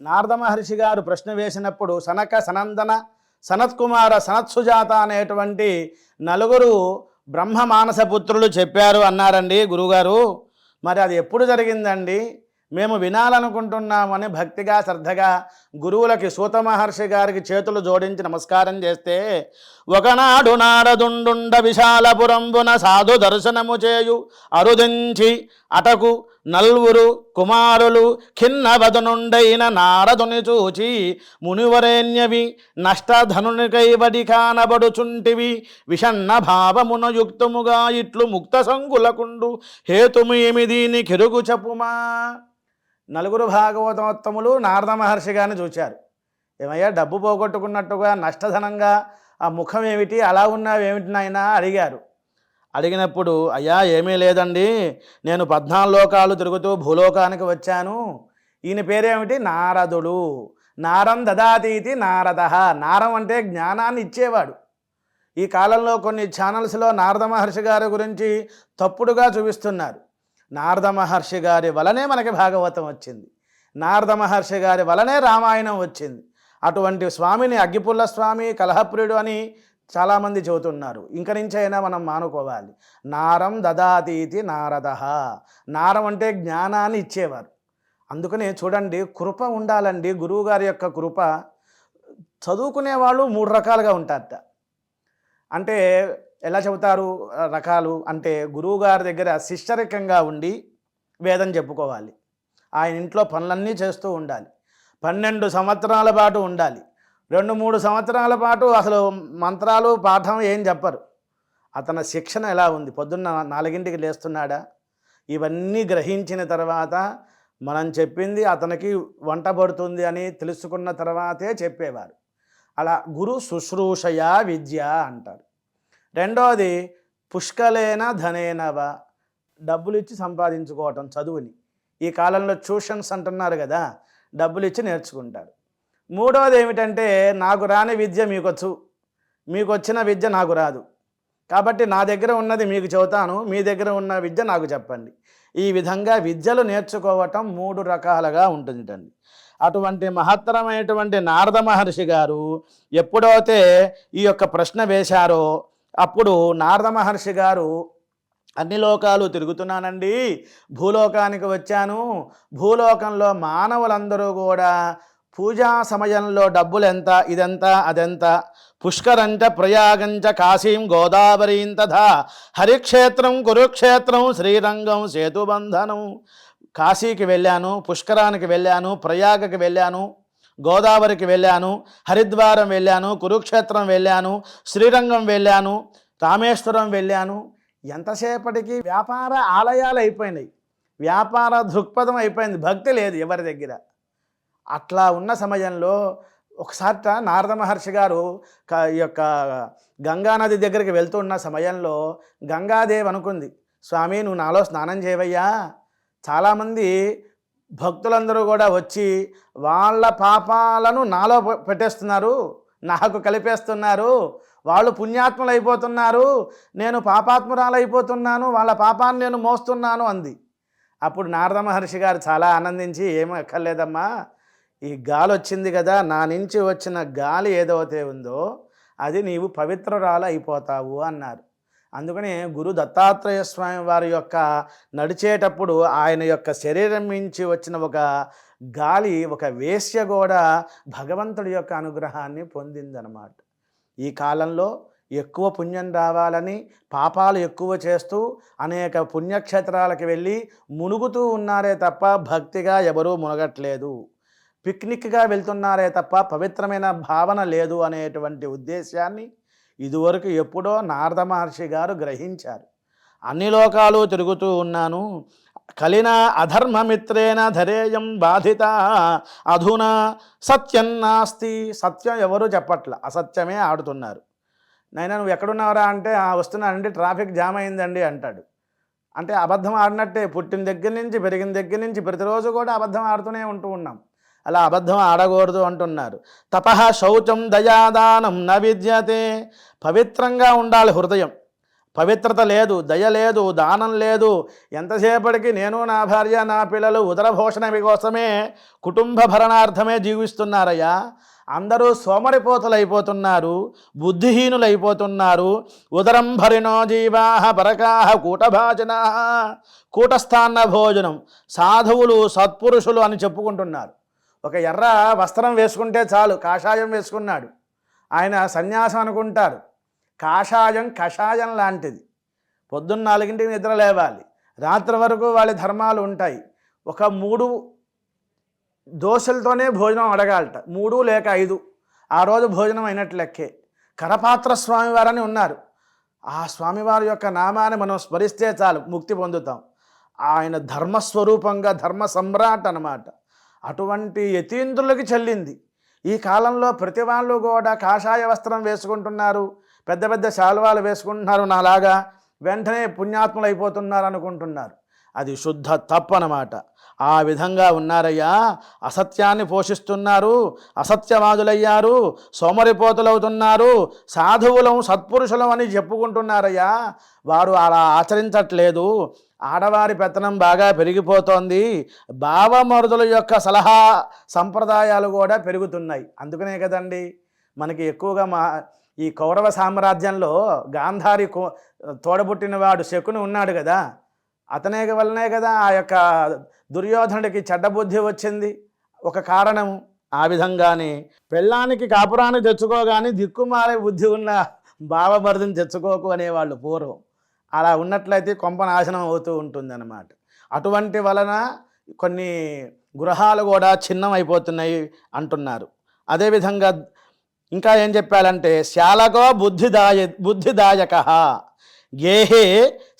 నారద మహర్షి గారు ప్రశ్న వేసినప్పుడు సనక సనందన సనత్కుమార సనత్సుజాత అనేటువంటి నలుగురు బ్రహ్మ మానస పుత్రులు చెప్పారు అన్నారండి గురుగారు. మరి అది ఎప్పుడు జరిగిందండి? మేము వినాలనుకుంటున్నామని భక్తిగా శ్రద్ధగా గురువులకి సూత మహర్షి గారికి చేతులు జోడించి నమస్కారం చేస్తే ఒకనాడు నారదుండుండ విశాలపురంబున సాధు దర్శనము చేయు అరుదించి అటకు నల్వురు కుమారులు ఖిన్నవదనుండైన నారదుని చూచి మునివరేణ్యవి నష్టధనునికైవడి కానబడుచుంటివి విషన్న భావమున యుక్తముగా ఇట్లు ముక్త సంగులకుండు హేతుమేమి దీని కిరుగు చెప్పుమా? నలుగురు భాగవతోత్తములు నారద మహర్షి గారిని చూచారు. ఏమయ్యా డబ్బు పోగొట్టుకున్నట్టుగా నష్టధనంగా ఆ ముఖం ఏమిటి అలా ఉన్నావేమిటి నాయన అడిగారు. అడిగినప్పుడు అయ్యా ఏమీ లేదండి నేను పద్నాలుగు లోకాలు తిరుగుతూ భూలోకానికి వచ్చాను. ఈయన పేరేమిటి? నారదుడు. నారం దదాతీతి నారద. నారం అంటే జ్ఞానాన్ని ఇచ్చేవాడు. ఈ కాలంలో కొన్ని ఛానల్స్లో నారద మహర్షి గారి గురించి తప్పుడుగా చూపిస్తున్నారు. నారద మహర్షి గారి వలనే మనకి భాగవతం వచ్చింది. నారద మహర్షి గారి వలనే రామాయణం వచ్చింది. అటువంటి స్వామిని అగ్గిపుల్ల స్వామి కలహప్రియుడు అని చాలామంది చెబుతున్నారు. ఇంక నుంచైనా మనం మానుకోవాలి. నారం దదాతీతి నారద. నారం అంటే జ్ఞానాన్ని ఇచ్చేవారు. అందుకనే చూడండి కృప ఉండాలండి. గురువుగారి యొక్క కృప చదువుకునే వాళ్ళు మూడు రకాలుగా ఉంటారట. అంటే ఎలా చెబుతారు? రకాలు అంటే గురువుగారి దగ్గర శిష్యరికంగా ఉండి వేదం చెప్పుకోవాలి. ఆయన ఇంట్లో పనులన్నీ చేస్తూ ఉండాలి. పన్నెండు సంవత్సరాల పాటు ఉండాలి. రెండు మూడు సంవత్సరాల పాటు అసలు మంత్రాలు పాఠం ఏం చెప్పరు. అతని శిక్షణ ఎలా ఉంది? పొద్దున్న నాలుగింటికి లేస్తున్నాడా? ఇవన్నీ గ్రహించిన తర్వాత మనం చెప్పింది అతనికి వంట పడుతుంది అని తెలుసుకున్న తర్వాతే చెప్పేవారు. అలా గురు శుశ్రూషయా విద్య అంటారు. రెండోది పుష్కలేన ధనేనవ. డబ్బులు ఇచ్చి సంపాదించుకోవటం చదువుని. ఈ కాలంలో ట్యూషన్స్ అంటున్నారు కదా డబ్బులు ఇచ్చి నేర్చుకుంటారు. మూడవది ఏమిటంటే నాకు రాని విద్య మీకొచ్చు. మీకు వచ్చిన విద్య నాకు రాదు. కాబట్టి నా దగ్గర ఉన్నది మీకు చెబుతాను మీ దగ్గర ఉన్న విద్య నాకు చెప్పండి. ఈ విధంగా విద్యలు నేర్చుకోవటం మూడు రకాలుగా ఉంటుందండి. అటువంటి మహత్తరమైనటువంటి నారద మహర్షి గారు ఎప్పుడైతే ఈ యొక్క ప్రశ్న వేశారో అప్పుడు నారద మహర్షి గారు అన్ని లోకాలు తిరుగుతున్నానండి. భూలోకానికి వచ్చాను. భూలోకంలో మానవులందరూ కూడా పూజా సమయంలో డబ్బులు ఎంత ఇదెంత అదెంత? పుష్కరంచ ప్రయాగంచ కాశీం గోదావరీం తథా. హరిక్షేత్రం కురుక్షేత్రం శ్రీరంగం సేతుబంధనం. కాశీకి వెళ్ళాను పుష్కరానికి వెళ్ళాను ప్రయాగకి వెళ్ళాను. గోదావరికి వెళ్ళాను హరిద్వారం వెళ్ళాను కురుక్షేత్రం వెళ్ళాను శ్రీరంగం వెళ్ళాను రామేశ్వరం వెళ్ళాను. ఎంతసేపటికి వ్యాపార ఆలయాలు అయిపోయినాయి. వ్యాపార దృక్పథం అయిపోయింది. భక్తి లేదు ఎవరి దగ్గర. అట్లా ఉన్న సమయంలో ఒకసారిట నారద మహర్షి గారు ఈ యొక్క గంగానది దగ్గరికి వెళ్తున్న సమయంలో గంగాదేవి అనుకుంది స్వామి నువ్వు నాలో స్నానం చేయవయ్యా. చాలామంది భక్తులందరూ కూడా వచ్చి వాళ్ళ పాపాలను నాలో పెట్టేస్తున్నారు. నాకు కలిపేస్తున్నారు. వాళ్ళు పుణ్యాత్ములు అయిపోతున్నారు నేను పాపాత్మురాలు అయిపోతున్నాను వాళ్ళ పాపాన్ని నేను మోస్తున్నాను అంది. అప్పుడు నారద మహర్షి గారు చాలా ఆనందించి ఏమీ ఎక్కర్లేదమ్మా ఈ గాలి వచ్చింది కదా. నా నుంచి వచ్చిన గాలి ఏదైతే ఉందో అది నీవు పవిత్రురాలు అయిపోతావు అన్నారు. అందుకని గురు దత్తాత్రేయ స్వామి వారి యొక్క నడిచేటప్పుడు ఆయన యొక్క శరీరం నుంచి వచ్చిన ఒక గాలి ఒక వేశ్య కూడా భగవంతుడి యొక్క అనుగ్రహాన్ని పొందిందనమాట ఈ కాలంలో ఎక్కువ పుణ్యం రావాలని పాపాలు ఎక్కువ చేస్తూ అనేక పుణ్యక్షేత్రాలకు వెళ్ళి మునుగుతూ ఉన్నారే తప్ప భక్తిగా ఎవరూ మునగట్లేదు. పిక్నిక్గా వెళ్తున్నారే తప్ప పవిత్రమైన భావన లేదు అనేటువంటి ఉద్దేశాన్ని ఇదివరకు ఎప్పుడో నారద మహర్షి గారు గ్రహించారు అన్ని లోకాలు తిరుగుతూ ఉన్నాను కలిన అధర్మమిత్రేణ ధరేయం బాధిత అధునా సత్యం నాస్తి. సత్యం ఎవరు చెప్పట్ల అసత్యమే ఆడుతున్నారు. నైనా నువ్వు ఎక్కడున్నావురా అంటే "ఆ, వస్తున్నానండి ట్రాఫిక్ జామ్ అయిందండి అంటాడు. అంటే అబద్ధం ఆడినట్టే పుట్టిన దగ్గర నుంచి పెరిగిన దగ్గర నుంచి ప్రతిరోజు కూడా అబద్ధం ఆడుతూనే ఉంటూ ఉన్నాం. అలా అబద్ధం ఆడకూడదు అంటున్నారు. తపః శౌచం దయాదానం న విద్యతే. పవిత్రంగా ఉండాలి హృదయం. పవిత్రత లేదు దయ లేదు దానం లేదు. ఎంతసేపటికి నేను నా భార్య నా పిల్లలు ఉదరభోషణ కోసమే కుటుంబ భరణార్థమే జీవిస్తున్నారయ్యా. అందరూ సోమరిపోతలు అయిపోతున్నారు బుద్ధిహీనులు అయిపోతున్నారు ఉదరం భరినో జీవాహ పరకాహ కూటభాజనా. కూటస్థాన భోజనం సాధువులు సత్పురుషులు అని చెప్పుకుంటున్నారు. ఒక ఎర్ర వస్త్రం వేసుకుంటే చాలు కాషాయం వేసుకున్నాడు. ఆయన సన్యాసం అనుకుంటారు. కాషాయం కషాయం లాంటిది. పొద్దున్న నాలుగింటికి నిద్ర లేవాలి. రాత్రి వరకు వాళ్ళ ధర్మాలు ఉంటాయి. ఒక మూడు దోశలతోనే భోజనం అడగాలట. మూడు లేక ఐదు. ఆ రోజు భోజనం అయినట్లు లెక్కే. కరపాత్ర స్వామివారని ఉన్నారు. ఆ స్వామివారి యొక్క నామాన్ని మనం స్మరిస్తే చాలు ముక్తి పొందుతాం. ఆయన ధర్మస్వరూపంగా ధర్మ సమ్రాట్ అన్నమాట. అటువంటి యతీంద్రులకి చెల్లింది. ఈ కాలంలో ప్రతి వాళ్ళు కూడా కాషాయ వస్త్రం వేసుకుంటున్నారు. పెద్ద పెద్ద శాల్వాలు వేసుకుంటున్నారు నాలాగా. వెంటనే పుణ్యాత్ములు అయిపోతున్నారు అనుకుంటున్నారు. అది శుద్ధ తప్పు అన్నమాట. ఆ విధంగా ఉన్నారయ్యా. అసత్యాన్ని పోషిస్తున్నారు. అసత్యవాదులయ్యారు. సోమరిపోతులవుతున్నారు. సాధువులం సత్పురుషులం అని చెప్పుకుంటున్నారయ్యా. వారు అలా ఆచరించట్లేదు. ఆడవారి పెత్తనం బాగా పెరిగిపోతోంది. భావమరుదుల యొక్క సలహా సంప్రదాయాలు కూడా పెరుగుతున్నాయి. అందుకనే కదండి మనకి ఎక్కువగా మా ఈ కౌరవ సామ్రాజ్యంలో గాంధారి కో- తోడబుట్టినవాడు శకుని ఉన్నాడు కదా. అతనే వల్లనే కదా ఆ యొక్క దుర్యోధనుడికి చెడ్డబుద్ధి వచ్చింది. ఒక కారణం ఆ విధంగానే. పెళ్ళానికి కాపురాన్ని తెచ్చుకోగానే దిక్కుమాలే బుద్ధి ఉన్న బావమరిదిని తెచ్చుకోకు అనేవాళ్ళు పూర్వం. అలా ఉన్నట్లయితే కొంప నాశనం అవుతూ ఉంటుందన్నమాట. అటువంటి వలన కొన్ని గృహాలు కూడా చిన్నం అయిపోతున్నాయి అంటున్నారు అదేవిధంగా ఇంకా ఏం చెప్పాలంటే శాలకో బుద్ధిదాయ బుద్ధిదాయక. గేహే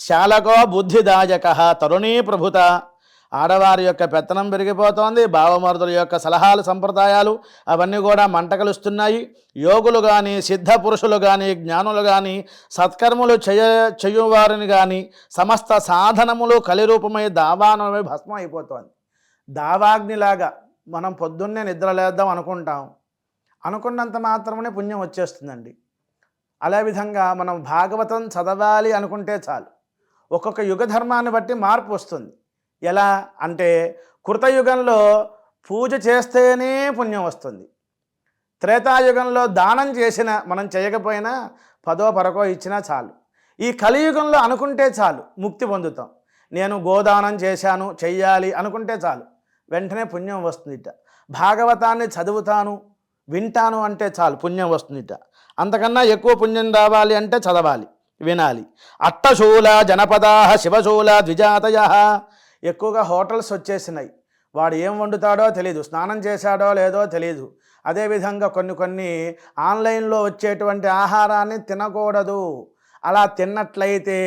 శాలకో బుద్ధిదాయక తరుణీ ప్రభుత ఆడవారి యొక్క పెత్తనం పెరిగిపోతోంది భావమరుదుల యొక్క సలహాలు సంప్రదాయాలు అవన్నీ కూడా మంటకలుస్తున్నాయి యోగులు కానీ సిద్ధ పురుషులు కానీ జ్ఞానులు కానీ సత్కర్మలు చేయ చేయువారిని కానీ సమస్త సాధనములు కలిరూపమై దావానమై భస్మం అయిపోతోంది దావాగ్నిలాగా మనం పొద్దున్నే నిద్ర లేద్దాం అనుకుంటాం. అనుకున్నంత మాత్రమే పుణ్యం వచ్చేస్తుందండి. అలా విధంగా మనం భాగవతం చదవాలి అనుకుంటే చాలు. ఒక్కొక్క యుగ ధర్మాన్ని బట్టి మార్పు వస్తుంది. ఎలా అంటే కృతయుగంలో పూజ చేస్తేనే పుణ్యం వస్తుంది. త్రేతాయుగంలో దానం చేసిన మనం చేయకపోయినా పదో పరకో ఇచ్చినా చాలు. ఈ కలియుగంలో అనుకుంటే చాలు ముక్తి పొందుతాం. నేను గోదానం చేశాను చెయ్యాలి అనుకుంటే చాలు. వెంటనే పుణ్యం వస్తుందిట. భాగవతాన్ని చదువుతాను వింటాను అంటే చాలు పుణ్యం వస్తుందిట. అంతకన్నా ఎక్కువ పుణ్యం రావాలి అంటే చదవాలి వినాలి. అట్టశూల జనపదా శివశూల ద్విజాతయ ఎక్కువగా హోటల్స్ వచ్చేసినాయి. వాడు ఏం వండుతాడో తెలియదు స్నానం చేశాడో లేదో తెలియదు అదేవిధంగా కొన్ని కొన్ని ఆన్లైన్లో వచ్చేటువంటి ఆహారాన్ని తినకూడదు. అలా తిన్నట్లయితే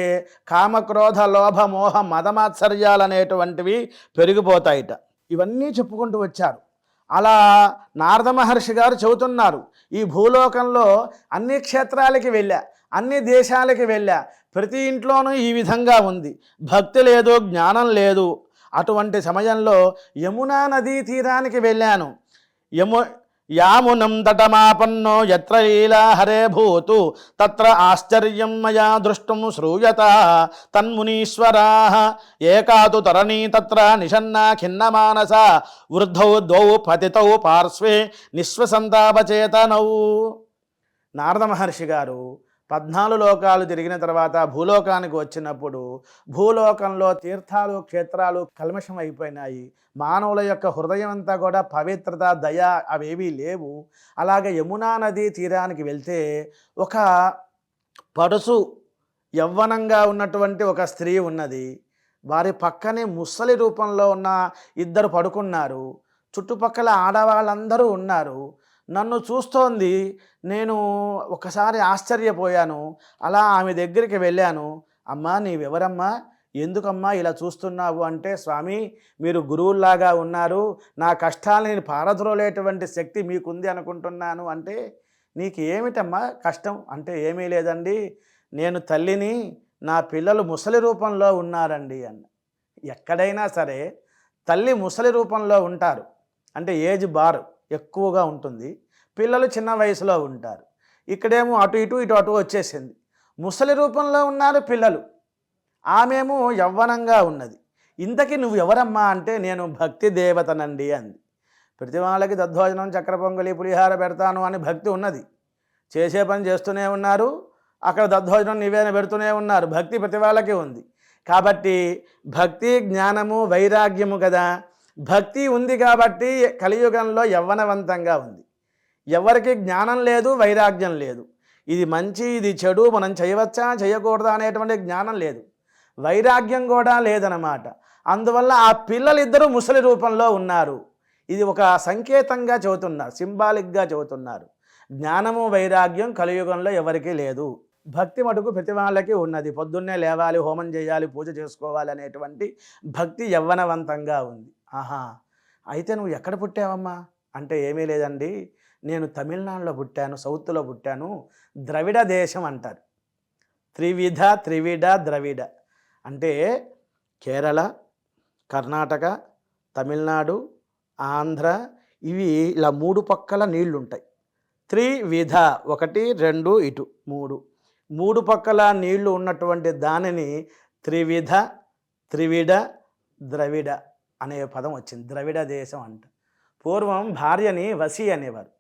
కామక్రోధ లోభ మోహ మదమాత్సర్యాలు అనేటువంటివి పెరిగిపోతాయిట. ఇవన్నీ చెప్పుకుంటూ వచ్చారు. అలా నారద మహర్షి గారు చెబుతున్నారు. ఈ భూలోకంలో అన్ని క్షేత్రాలకి వెళ్ళా అన్ని దేశాలకి వెళ్ళా ప్రతి ఇంట్లోనూ ఈ విధంగా ఉంది. భక్తి లేదు జ్ఞానం లేదు. అటువంటి సమయంలో యమునా నదీ తీరానికి వెళ్ళాను. యము యామునం తటమాపన్నో ఎత్ర లీలా హరే భూతు. తత్ర ఆశ్చర్యం మయా దృష్టం శ్రూయత. తన్మునీశ్వరా. ఏకాతు తరణీ తత్ర నిషన్నా ఖిన్నమానస వృద్ధౌ ద్వౌ పతితౌ పార్శ్వే నిశ్వసంతాపచేతనౌ. నారద మహర్షి గారు పద్నాలుగు లోకాలు తిరిగిన తర్వాత భూలోకానికి వచ్చినప్పుడు భూలోకంలో తీర్థాలు క్షేత్రాలు కల్మషం అయిపోయినాయి మానవుల యొక్క హృదయం అంతా కూడా పవిత్రత దయ అవేవీ లేవు. అలాగే యమునా నదీ తీరానికి వెళ్తే ఒక పడుసు యవ్వనంగా ఉన్నటువంటి ఒక స్త్రీ ఉన్నది. వారి పక్కనే ముసలి రూపంలో ఉన్న ఇద్దరు పడుకున్నారు. చుట్టుపక్కల ఆడవాళ్ళందరూ ఉన్నారు. నన్ను చూస్తోంది. నేను ఒకసారి ఆశ్చర్యపోయాను. అలా ఆమె దగ్గరికి వెళ్ళాను. అమ్మా నీవెవరమ్మా? ఎందుకమ్మా ఇలా చూస్తున్నావు అంటే స్వామి మీరు గురువుల్లాగా ఉన్నారు. నా కష్టాలని పారద్రోలేటువంటి శక్తి మీకుంది అనుకుంటున్నాను అంటే నీకు ఏమిటమ్మా కష్టం? అంటే ఏమీ లేదండి. నేను తల్లిని నా పిల్లలు ముసలి రూపంలో ఉన్నారండి అన్న. ఎక్కడైనా సరే తల్లి ముసలి రూపంలో ఉంటారు. అంటే ఏజ్ బార్. ఎక్కువగా ఉంటుంది. పిల్లలు చిన్న వయసులో ఉంటారు. ఇక్కడేమో అటు ఇటు ఇటు అటు వచ్చేసింది. ముసలి రూపంలో ఉన్నారు పిల్లలు. ఆమెమో యవ్వనంగా ఉన్నది. ఇంతకీ నువ్వు ఎవరమ్మా అంటే నేను భక్తి దేవతనండి అంది. ప్రతి వాళ్ళకి దద్దోజనం చక్ర పొంగలి పులిహార పెడతాను అని భక్తి ఉన్నది. చేసే పని చేస్తూనే ఉన్నారు. అక్కడ దద్దోజనం నివేదన పెడుతూనే ఉన్నారు. భక్తి ప్రతి వాళ్ళకి ఉంది. కాబట్టి భక్తి జ్ఞానము వైరాగ్యము కదా. భక్తి ఉంది కాబట్టి కలియుగంలో యవ్వనవంతంగా ఉంది. ఎవరికి జ్ఞానం లేదు వైరాగ్యం లేదు. ఇది మంచి ఇది చెడు మనం చేయవచ్చా చేయకూడదా అనేటువంటి జ్ఞానం లేదు. వైరాగ్యం కూడా లేదన్నమాట. అందువల్ల ఆ పిల్లలిద్దరూ ముసలి రూపంలో ఉన్నారు. ఇది ఒక సంకేతంగా చెబుతున్నారు సింబాలిక్గా చెబుతున్నారు. జ్ఞానము వైరాగ్యం కలియుగంలో ఎవరికీ లేదు. భక్తి మటుకు ప్రతి వాళ్ళకి ఉన్నది. పొద్దున్నే లేవాలి హోమం చేయాలి పూజ చేసుకోవాలి అనేటువంటి భక్తి యవ్వనవంతంగా ఉంది. ఆహా అయితే నువ్వు ఎక్కడ పుట్టావమ్మా? అంటే ఏమీ లేదండి. నేను తమిళనాడులో పుట్టాను సౌత్లో పుట్టాను. ద్రవిడ దేశం అంటారు. త్రివిధ త్రివిడ ద్రవిడ. అంటే కేరళ కర్ణాటక తమిళనాడు ఆంధ్ర ఇవి ఇలా మూడు పక్కల నీళ్ళుంటాయి. త్రివిధ ఒకటి రెండు ఇటు మూడు. మూడు పక్కల నీళ్ళు ఉన్నటువంటి దానిని త్రివిధ త్రివిడ ద్రవిడ. అనే పదం వచ్చింది. ద్రవిడ దేశం అంట. పూర్వం భార్యని వసి అనేవారు.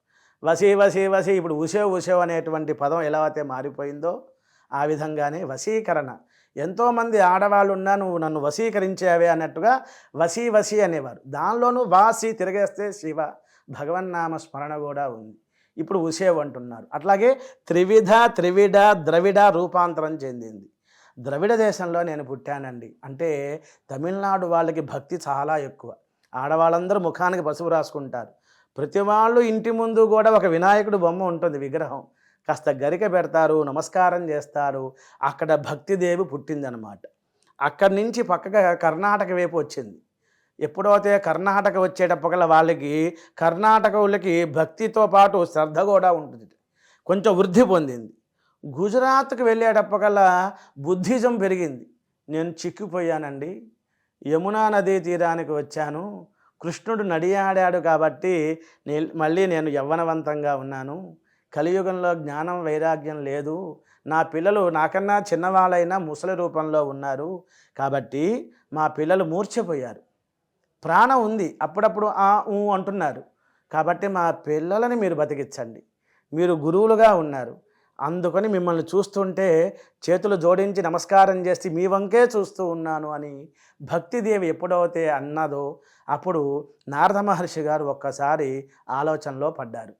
వసి వసి వసి ఇప్పుడు ఉషే ఉషే అనేటువంటి పదం ఎలా అయితే మారిపోయిందో ఆ విధంగానే వశీకరణ. ఎంతోమంది ఆడవాళ్ళు ఉన్నా నువ్వు నన్ను వశీకరించేవే అన్నట్టుగా వసి వసి అనేవారు. దానిలోనూ వాసి తిరిగేస్తే శివ భగవన్నామ స్మరణ కూడా ఉంది. ఇప్పుడు ఉసేవ్ అంటున్నారు. అట్లాగే త్రివిధ త్రివిడ ద్రవిడ రూపాంతరం చెందింది. ద్రవిడ దేశంలో నేను పుట్టానండి. అంటే తమిళనాడు వాళ్ళకి భక్తి చాలా ఎక్కువ. ఆడవాళ్ళందరూ ముఖానికి పసుపు రాసుకుంటారు. ప్రతి వాళ్ళు ఇంటి ముందు కూడా ఒక వినాయకుడు బొమ్మ ఉంటుంది విగ్రహం. కాస్త గరిక పెడతారు నమస్కారం చేస్తారు. అక్కడ భక్తిదేవి పుట్టిందనమాట. అక్కడి నుంచి పక్కగా కర్ణాటక వైపు వచ్చింది. ఎప్పుడైతే కర్ణాటక వచ్చేటప్పుడు వాళ్ళకి కర్ణాటక వాళ్ళకి భక్తితో పాటు శ్రద్ధ కూడా ఉంటుంది కొంచెం వృద్ధి పొందింది. గుజరాత్కి వెళ్ళేటప్పకల్లా బుద్ధిజం పెరిగింది. నేను చిక్కిపోయానండి. యమునా నదీ తీరానికి వచ్చాను. కృష్ణుడు నడియాడాడు కాబట్టి నే మళ్ళీ నేను యవ్వనవంతంగా ఉన్నాను. కలియుగంలో జ్ఞానం వైరాగ్యం లేదు. నా పిల్లలు నాకన్నా చిన్నవాళ్ళైనా ముసలి రూపంలో ఉన్నారు కాబట్టి మా పిల్లలు మూర్ఛపోయారు. ప్రాణం ఉంది. అప్పుడప్పుడు ఆ ఊ అంటున్నారు. కాబట్టి మా పిల్లలని మీరు బతికించండి. మీరు గురువులుగా ఉన్నారు. అందుకని మిమ్మల్ని చూస్తుంటే చేతులు జోడించి నమస్కారం చేసి మీ వంకే చూస్తూ ఉన్నాను అని భక్తిదేవి ఎప్పుడైతే అన్నదో అప్పుడు నారద మహర్షి గారు ఒక్కసారి ఆలోచనలో పడ్డారు.